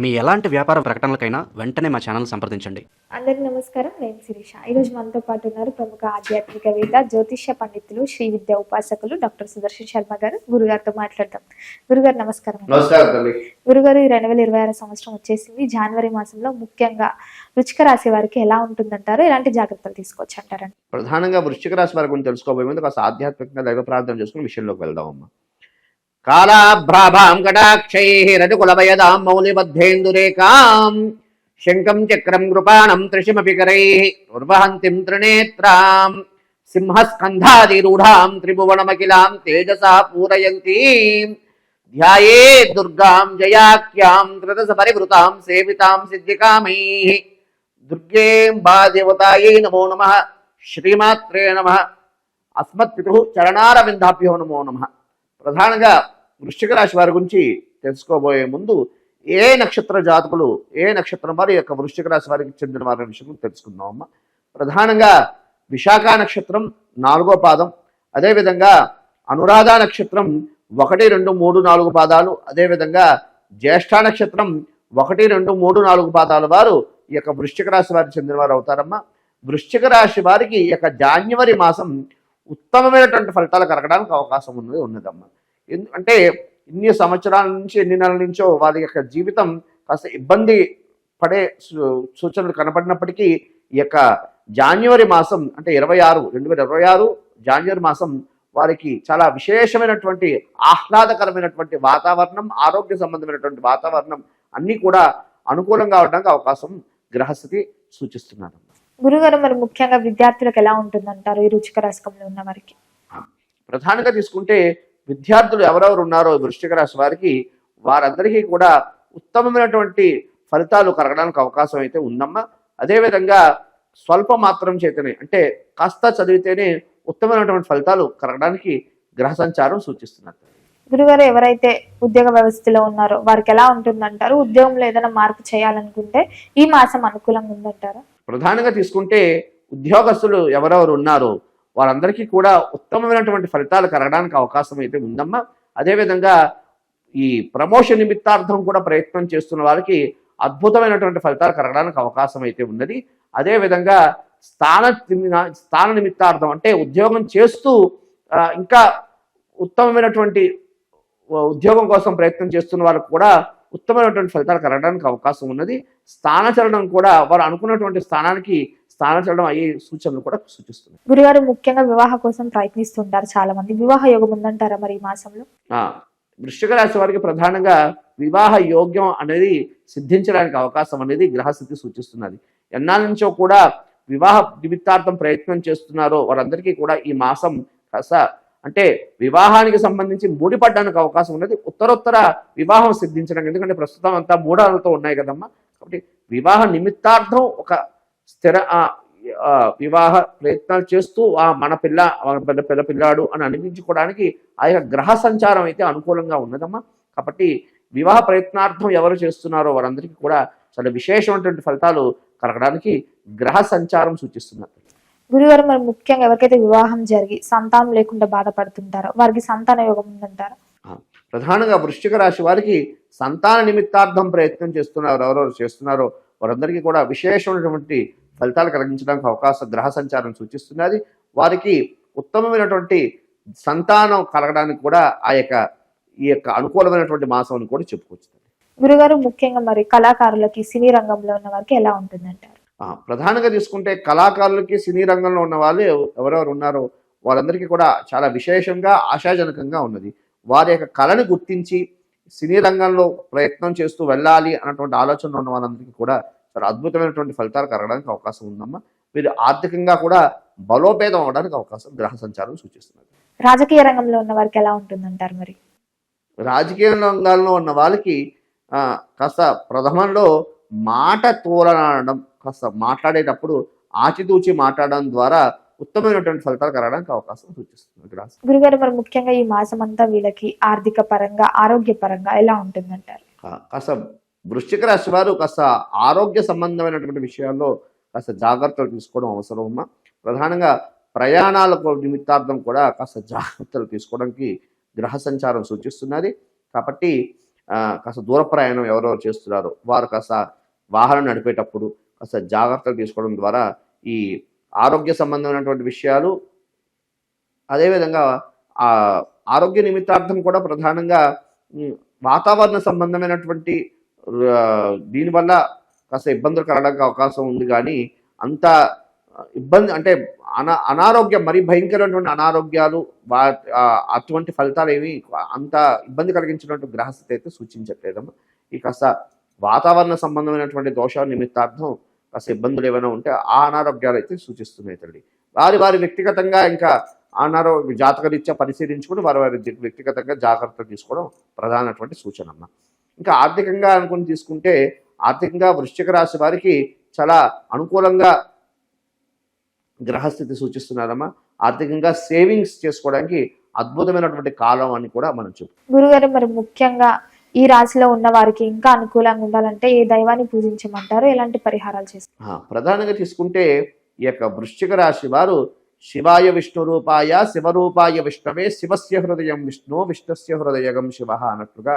మీ ఎలాంటి వ్యాపార ప్రకటనలకైనా వెంటనే మా ఛానల్ సంప్రదించండి. అందరికీ నమస్కారం. నేను శిరీష. ఈరోజు మనతో పాటు ఉన్నారు ప్రముఖ ఆధ్యాత్మికవేత్త జ్యోతిష్య పండితులు శ్రీ విద్యా ఉపాసకులు డాక్టర్ సుదర్శన్ శర్మ గారు. గురుగారితో మాట్లాడదాం. గురుగారు నమస్కారం గురుగారు ఈ రెండు వేల ఇరవై ఆరు సంవత్సరం వచ్చేసింది. జనవరి మాసంలో ముఖ్యంగా వృచ్చిక రాశి వారికి ఎలా ఉంటుందంటారు? ఎలాంటి జాగ్రత్తలు తీసుకోవచ్చు అంటారండి ప్రధానంగా వృశ్చిక రాశి వారి గురించి తెలుసుకోబోయే ముందు కాస్త ఆధ్యాత్మికంగా దైవ ప్రార్థన చేసుకుని విషయంలోకి వెళ్దామమ్మా. కాళాభ్రాభాం కటాక్షై రజకులభయదాం మౌలిబద్ధేందురేకాం శంఖం చక్రం కృపాణం త్రిశిమపి కరై ఉర్వహంతిం త్రినేత్రాం సింహస్కంధాదిరూఢాం త్రిభువనమఖిలాం తేజసా పూరయంతి ధ్యాయే దుర్గాం జయాఖ్యాం త్రిదశ పరివృతాం సేవితాం సిద్ధికామై దుర్గేం బాదేవతాయై నమో నమ శ్రీమాత్రే నమ అస్మత్ అస్మత్పితు చరణారవిందాభ్యో నమో నమ ప్రధానంగా వృశ్చిక రాశి వారి గురించి తెలుసుకోబోయే ముందు ఏ నక్షత్ర జాతకులు ఏ నక్షత్రం వారి యొక్క వృశ్చిక రాశి వారికి చెందిన వారి విషయం తెలుసుకుందాం అమ్మ. ప్రధానంగా విశాఖ నక్షత్రం నాలుగో పాదం అదేవిధంగా అనురాధ నక్షత్రం ఒకటి రెండు మూడు నాలుగు పాదాలు అదేవిధంగా జ్యేష్ఠ నక్షత్రం ఒకటి రెండు మూడు నాలుగు పాదాల వారు ఈ యొక్క వృశ్చిక రాశి వారికి చెందిన వారు అవుతారమ్మా. వృశ్చిక రాశి వారికి ఈ యొక్క జాన్యువరి మాసం ఉత్తమమైనటువంటి ఫలితాలు కలగడానికి అవకాశం ఉన్నది ఉన్నదమ్మా. అంటే ఇన్ని సంవత్సరాల నుంచి ఎన్ని నెలల నుంచో వారి యొక్క జీవితం కాస్త ఇబ్బంది పడే సూచనలు కనపడినప్పటికీ ఈ యొక్క జాన్యువరి మాసం అంటే ఇరవై ఆరు రెండు వేల ఇరవై ఆరు జాన్యువరి మాసం వారికి చాలా విశేషమైనటువంటి ఆహ్లాదకరమైనటువంటి వాతావరణం ఆరోగ్య సంబంధమైనటువంటి వాతావరణం అన్నీ కూడా అనుకూలంగా అవడానికి అవకాశం గ్రహస్థితి సూచిస్తున్నారు గురుగారు మరి ముఖ్యంగా విద్యార్థులకు ఎలా ఉంటుందంటారు ఈ రుచిక రాశకంలో ఉన్న వారికి? ప్రధానంగా తీసుకుంటే విద్యార్థులు ఎవరెవరు ఉన్నారో వృశ్చిక రాశి వారికి వారందరికీ కూడా ఉత్తమమైనటువంటి ఫలితాలు కలగడానికి అవకాశం అయితే ఉందమ్మా. అదేవిధంగా స్వల్ప మాత్రం చేతనే అంటే కాస్త చదివితేనే ఉత్తమమైనటువంటి ఫలితాలు కలగడానికి గ్రహ సంచారం సూచిస్తున్నారు గురుగారు ఎవరైతే ఉద్యోగ వ్యవస్థలో ఉన్నారో వారికి ఎలా ఉంటుందంటారు? ఉద్యోగంలో ఏదైనా మార్పు చేయాలనుకుంటే ఈ మాసం అనుకూలంగా ఉందంటారా? ప్రధానంగా తీసుకుంటే ఉద్యోగస్తులు ఎవరెవరు ఉన్నారో వారందరికీ కూడా ఉత్తమమైనటువంటి ఫలితాలు కలగడానికి అవకాశం అయితే ఉందమ్మా. అదేవిధంగా ఈ ప్రమోషన్ నిమిత్తార్థం కూడా ప్రయత్నం చేస్తున్న వారికి అద్భుతమైనటువంటి ఫలితాలు కలగడానికి అవకాశం అయితే ఉన్నది. అదేవిధంగా స్థాన స్థాన నిమిత్తార్థం అంటే ఉద్యోగం చేస్తూ ఇంకా ఉత్తమమైనటువంటి ఉద్యోగం కోసం ప్రయత్నం చేస్తున్న వారికి కూడా ఉత్తమమైనటువంటి ఫలితాలు కలగడానికి అవకాశం ఉన్నది. స్థానచలనం కూడా వారు అనుకున్నటువంటి స్థానానికి స్థానచలనం అయ్యే సూచనలు కూడా సూచిస్తుంది గురుగారు ముఖ్యంగా వివాహ కోసం ప్రయత్నిస్తుంటారు చాలా మంది వివాహ యోగం ఉందంటారా మరి ఈ మాసంలో? ఆ, వృశ్చిక రాశి వారికి ప్రధానంగా వివాహ యోగ్యం అనేది సిద్ధించడానికి అవకాశం అనేది గ్రహస్థితి సూచిస్తున్నది. ఎన్నాళ్ళ నుంచో కూడా వివాహ నిమిత్తార్థం ప్రయత్నం చేస్తున్నారో వారందరికీ కూడా ఈ మాసం కాస్త అంటే వివాహానికి సంబంధించి ముడిపడడానికి అవకాశం ఉన్నది. ఉత్తరోత్తర వివాహం సిద్ధించడానికి ఎందుకంటే ప్రస్తుతం అంతా మూడాలతో ఉన్నాయి కదమ్మా. కాబట్టి వివాహ నిమిత్తార్థం ఒక స్థిర వివాహ ప్రయత్నాలు చేస్తూ ఆ మన పిల్ల పిల్ల పిల్ల పిల్లాడు అని అనిపించుకోవడానికి ఆ యొక్క గ్రహ సంచారం అయితే అనుకూలంగా ఉన్నదమ్మా. కాబట్టి వివాహ ప్రయత్నార్థం ఎవరు చేస్తున్నారో వారందరికీ కూడా చాలా విశేషమైనటువంటి ఫలితాలు కలగడానికి గ్రహ సంచారం సూచిస్తున్నారు. గురుగారు మరి ముఖ్యంగా ఎవరికైతే వివాహం జరిగి సంతానం లేకుండా బాధపడుతుంటారో వారికి సంతాన యోగం ఉందంటారా? ప్రధానంగా వృశ్చిక రాశి వారికి సంతాన నిమిత్తార్థం ప్రయత్నం చేస్తున్నారు ఎవరెవరు చేస్తున్నారో వారందరికీ కూడా విశేషమైనటువంటి ఫలితాలు కలిగించడానికి అవకాశం గ్రహ సంచారం సూచిస్తున్నది. వారికి ఉత్తమమైనటువంటి సంతానం కలగడానికి కూడా ఆ యొక్క ఈ యొక్క అనుకూలమైనటువంటి మాసం అని కూడా చెప్పుకోవచ్చు. గురుగారు ముఖ్యంగా మరి కళాకారులకి సినీ రంగంలో ఉన్న వారికి ఎలా ఉంటుందంటారు? ప్రధానంగా తీసుకుంటే కళాకారులకి సినీ రంగంలో ఉన్న వాళ్ళు ఎవరెవరు ఉన్నారో వాళ్ళందరికీ కూడా చాలా విశేషంగా ఆశాజనకంగా ఉన్నది. వారి యొక్క కళను గుర్తించి సినీ రంగంలో ప్రయత్నం చేస్తూ వెళ్ళాలి అన్నటువంటి ఆలోచన ఉన్న వాళ్ళందరికీ కూడా చాలా అద్భుతమైనటువంటి ఫలితాలు కలగడానికి అవకాశం ఉందమ్మా. వీరు ఆర్థికంగా కూడా బలోపేతం అవడానికి అవకాశం గ్రహ సంచారం సూచిస్తున్నది. రాజకీయ రంగంలో ఉన్న వారికి ఎలా ఉంటుందంటారు మరి? రాజకీయ రంగాల్లో ఉన్న వాళ్ళకి ఆ, కాస్త ప్రథమంలో మాట తోలనడం కాస్త మాట్లాడేటప్పుడు ఆచితూచి మాట్లాడడం ద్వారా ఉత్తమమైనటువంటి ఫలితాలు కలగడానికి అవకాశం సూచిస్తుంది. గురుగారు మరి ముఖ్యంగా ఈ మాసం అంతా వీళ్ళకి ఆర్థిక పరంగా ఆరోగ్య పరంగా ఎలా ఉంటుందంటారు? కాస్త వృశ్చిక రాశి వారు కాస్త ఆరోగ్య సంబంధమైనటువంటి విషయాల్లో కాస్త జాగ్రత్తలు తీసుకోవడం అవసరం అమ్మా. ప్రధానంగా ప్రయాణాలకు నిమిత్తార్థం కూడా కాస్త జాగ్రత్తలు తీసుకోవడానికి గ్రహ సంచారం సూచిస్తున్నది. కాబట్టి కాస్త దూర ప్రయాణం ఎవరెవరు చేస్తున్నారో వారు కాస్త వాహనం నడిపేటప్పుడు కాస్త జాగ్రత్తలు తీసుకోవడం ద్వారా ఈ ఆరోగ్య సంబంధమైనటువంటి విషయాలు. అదేవిధంగా ఆరోగ్య నిమిత్తార్థం కూడా ప్రధానంగా వాతావరణ సంబంధమైనటువంటి దీనివల్ల కాస్త ఇబ్బందులు కలడానికి అవకాశం ఉంది కానీ అంత ఇబ్బంది అంటే అనా అనారోగ్యం మరి భయంకరమైనటువంటి అనారోగ్యాలు వా అటువంటి ఫలితాలు ఏమి అంత ఇబ్బంది కలిగించినటువంటి గ్రహస్థితి అయితే సూచించట్లేదమ్మా. ఈ కాస్త వాతావరణ సంబంధమైనటువంటి దోషాల నిమిత్తార్థం కాస్త ఇబ్బందులు ఏమైనా ఉంటే ఆ అనారోగ్యాలు అయితే సూచిస్తున్నాయి తల్లి. వారి వారి వ్యక్తిగతంగా ఇంకా అనారోగ్య జాతకరీత్యా పరిశీలించుకుని వారి వారి వ్యక్తిగతంగా జాగ్రత్తలు తీసుకోవడం ప్రధానటువంటి సూచన అమ్మ. ఇంకా ఆర్థికంగా అనుకుని తీసుకుంటే ఆర్థికంగా వృశ్చిక రాశి వారికి చాలా అనుకూలంగా గ్రహస్థితి సూచిస్తున్నారమ్మా. ఆర్థికంగా సేవింగ్స్ చేసుకోవడానికి అద్భుతమైనటువంటి కాలం అని కూడా మనం చెప్పు గురుగారు మరి ముఖ్యంగా ఈ రాశిలో ఉన్న వారికి ఇంకా అనుకూలంగా ఉండాలంటే ఏ దైవాన్ని పూజించమంటారు? ఎలాంటి పరిహారాలు చేస్తారు? ప్రధానంగా తీసుకుంటే ఈ యొక్క వృశ్చిక రాశి వారు శివాయ విష్ణు రూపాయ శివరూపాయ విష్ణవే శివస్య హృదయం విష్ణు విష్ణుస్య హృదయగం శివ అన్నట్లుగా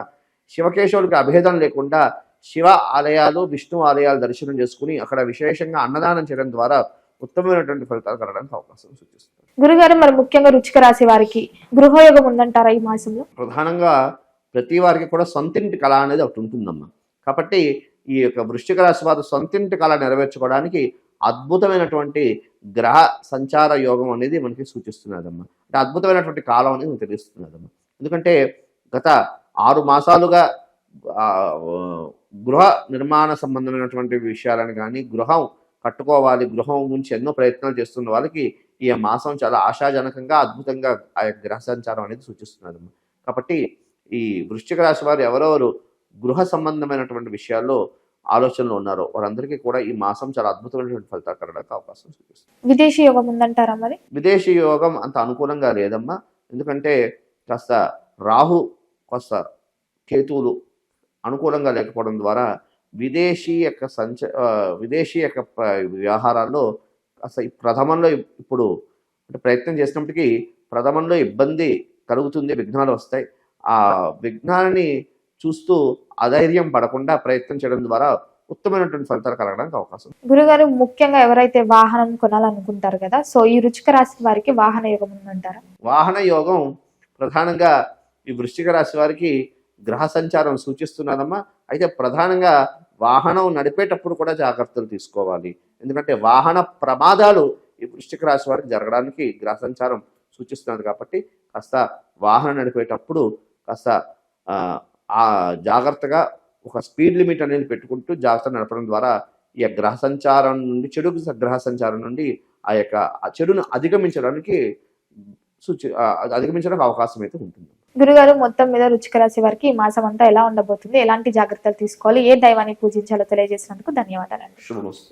శివకేశవులకి అభేదం లేకుండా శివ ఆలయాలు విష్ణు ఆలయాలు దర్శనం చేసుకుని అక్కడ విశేషంగా అన్నదానం చేయడం ద్వారా ఉత్తమమైనటువంటి ఫలితాలు కలగడానికి అవకాశం సూచిస్తుంది. గురుగారు మరి ముఖ్యంగా రుచిక రాశి వారికి గృహయోగం ఉందంటారా ఈ మాసంలో? ప్రధానంగా ప్రతి వారికి కూడా సొంతింటి కళ అనేది ఒకటి ఉంటుందమ్మా. కాబట్టి ఈ యొక్క వృష్టిక రాశి వారు సొంతింటి కళ నెరవేర్చుకోవడానికి అద్భుతమైనటువంటి గ్రహ సంచార యోగం అనేది మనకి సూచిస్తున్నదమ్మా. అంటే అద్భుతమైనటువంటి కాలం అనేది మనకు తెలుస్తున్నదమ్మా. ఎందుకంటే గత ఆరు మాసాలుగా గృహ నిర్మాణ సంబంధమైనటువంటి విషయాలను కానీ గృహం కట్టుకోవాలి గృహం గురించి ఎన్నో ప్రయత్నాలు చేస్తున్న వాళ్ళకి ఈ మాసం చాలా ఆశాజనకంగా అద్భుతంగా ఆ యొక్క గ్రహ సంచారం అనేది సూచిస్తున్నదమ్మా. కాబట్టి ఈ వృశ్చిక రాశి వారు ఎవరెవరు గృహ సంబంధమైనటువంటి విషయాల్లో ఆలోచనలు ఉన్నారో వారందరికీ కూడా ఈ మాసం చాలా అద్భుతమైనటువంటి ఫలితాలు కలగడానికి అవకాశం చూపిస్తుంది విదేశీ యోగం ఉందంటారా మరి? విదేశీ యోగం అంత అనుకూలంగా లేదమ్మా. ఎందుకంటే కాస్త రాహు కాస్త కేతువులు అనుకూలంగా లేకపోవడం ద్వారా విదేశీ యొక్క సంచ విదేశీ యొక్క వ్యవహారాల్లో కాస్త ప్రథమంలో ఇప్పుడు అంటే ప్రయత్నం చేసినప్పటికీ ప్రథమంలో ఇబ్బంది కలుగుతుంది విఘ్నాలు వస్తాయి. ఆ విఘ్నాలని చూస్తూ అధైర్యం పడకుండా ప్రయత్నం చేయడం ద్వారా ఉత్తమమైనటువంటి ఫలితాలు కలగడానికి అవకాశం. గురుగారు ముఖ్యంగా ఎవరైతే వాహనం కొనాలనుకుంటారు కదా సో ఈ రుచిక రాశి వారికి వాహన యోగం ఉందంటారా? వాహన యోగం ప్రధానంగా ఈ వృశ్చిక రాశి వారికి గ్రహ సంచారం సూచిస్తున్నదమ్మా. అయితే ప్రధానంగా వాహనం నడిపేటప్పుడు కూడా జాగ్రత్తలు తీసుకోవాలి. ఎందుకంటే వాహన ప్రమాదాలు ఈ వృశ్చిక రాశి వారికి జరగడానికి గ్రహ సంచారం సూచిస్తున్నది కాబట్టి కాస్త వాహనం నడిపేటప్పుడు కాస్త ఆ, జాగ్రత్తగా ఒక స్పీడ్ లిమిట్ అనేది పెట్టుకుంటూ జాగ్రత్త నడపడం ద్వారా ఈ గ్రహ సంచారం నుండి చెడు గ్రహ సంచారం నుండి ఆ యొక్క చెడును అధిగమించడానికి సూచి అధిగమించడానికి అవకాశం అయితే ఉంటుంది. గురుగారు మొత్తం మీద రుచిక రాశి వారికి ఈ మాసం అంతా ఎలా ఉండబోతుంది? ఎలాంటి జాగ్రత్తలు తీసుకోవాలి? ఏ దైవాన్ని పూజించాలో తెలియజేసినందుకు ధన్యవాదాలండి. శుభమస్తు.